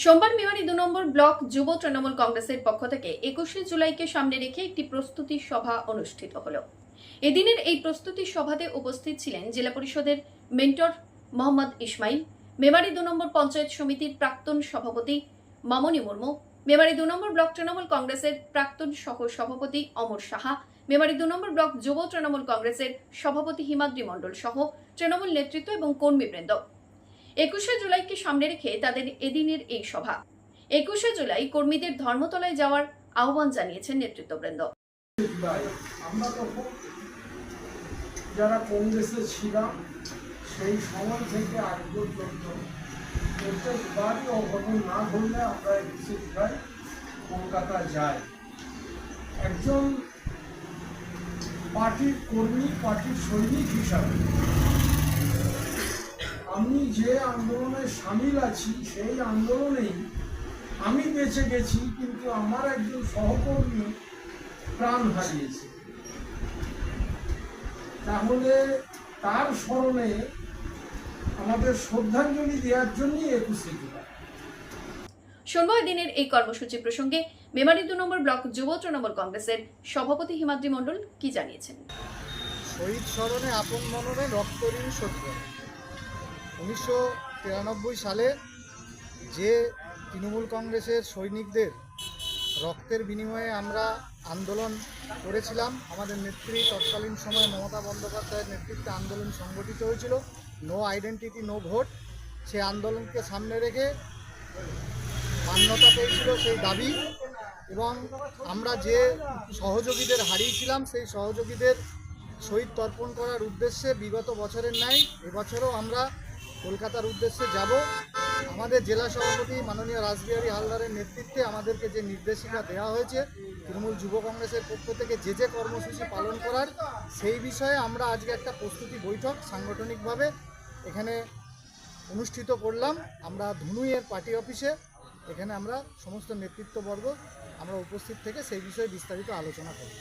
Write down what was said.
সোমবার মেমারি দু নম্বর ব্লক যুব তৃণমূল কংগ্রেসের পক্ষ থেকে একুশে জুলাইকে সামনে রেখে একটি প্রস্তুতি সভা অনুষ্ঠিত হল। এদিনের এই প্রস্তুতি সভাতে উপস্থিত ছিলেন জেলা পরিষদের মেন্টর মোহাম্মদ ইসমাইল, মেমারি দু নম্বর পঞ্চায়েত সমিতির প্রাক্তন সভাপতি মামনি মুর্মু, মেমারি দু নম্বর ব্লক তৃণমূল কংগ্রেসের প্রাক্তন সহ সভাপতি অমর সাহা, মেমারি দু নম্বর ব্লক যুব তৃণমূল কংগ্রেসের সভাপতি হিমাদ্রি মণ্ডল সহ তৃণমূল নেতৃত্ব এবং কর্মীবৃন্দ। একুশে জুলাইকে সামনে রেখে তাদের এদিনের এই সভা। একুশে জুলাই কর্মীদের ধর্মতলায় যাওয়ার আহ্বান জানিয়েছেন নেতৃত্ববৃন্দ। যারা কংগ্রেসে ছিলাম, সেই সময় থেকে আজ পর্যন্ত প্রত্যেকবারই অঘটন না ঘটলে আমরা একুশে জুলাই কলকাতা যাই। একজন পার্টির কর্মী, পার্টির সৈনিক হিসাবে আমি যে আন্দোলনে সামিল আছি সেই আন্দোলনেই আমি বেঁচে গেছি কিন্তু আমার একজন সহকর্মী প্রাণ হারিয়েছে। তাহলে তার স্মরণে আমাদের শ্রদ্ধাঞ্জলি দেওয়ার জন্যই একুশে জুলাই সোমবার দিনের এই কর্মসূচি প্রসঙ্গে মেমারি দু নম্বর ব্লক যুব তৃণমূল কংগ্রেসের সভাপতি হিমাদ্রি মণ্ডল কি জানিয়েছেন? শহীদ স্মরণে আপন মননে রক্তঋণ শোধ করে উনিশশো তিরানব্বই সালে যে তৃণমূল কংগ্রেসের সৈনিকদের রক্তের বিনিময়ে আমরা আন্দোলন করেছিলাম, আমাদের নেত্রী তৎকালীন সময় মমতা বন্দ্যোপাধ্যায়ের নেতৃত্বে আন্দোলন সংগঠিত হয়েছিল, নো আইডেন্টিটি, নো ভোট, সে আন্দোলনকে সামনে রেখে মান্যতা পেয়েছিল সেই দাবি এবং আমরা যে সহযোগীদের হারিয়েছিলাম, সেই সহযোগীদের শহীদ তর্পণ করার উদ্দেশ্যে বিগত বছরের ন্যায়, এবছরও আমরা কলকাতার উদ্দেশ্যে যাব। আমাদের জেলা সভাপতি মাননীয় রাসবিহারী হালদারের নেতৃত্বে আমাদেরকে যে নির্দেশিকা দেওয়া হয়েছে, তৃণমূল যুব কংগ্রেসের পক্ষ থেকে যে যে কর্মসূচি পালন করার, সেই বিষয়ে আমরা আজকে একটা প্রস্তুতি বৈঠক সাংগঠনিকভাবে এখানে অনুষ্ঠিত করলাম। আমরা ধনুইয়ের পার্টি অফিসে, এখানে আমরা সমস্ত নেতৃত্ববর্গ আমরা উপস্থিত থেকে সেই বিষয়ে বিস্তারিত আলোচনা করব।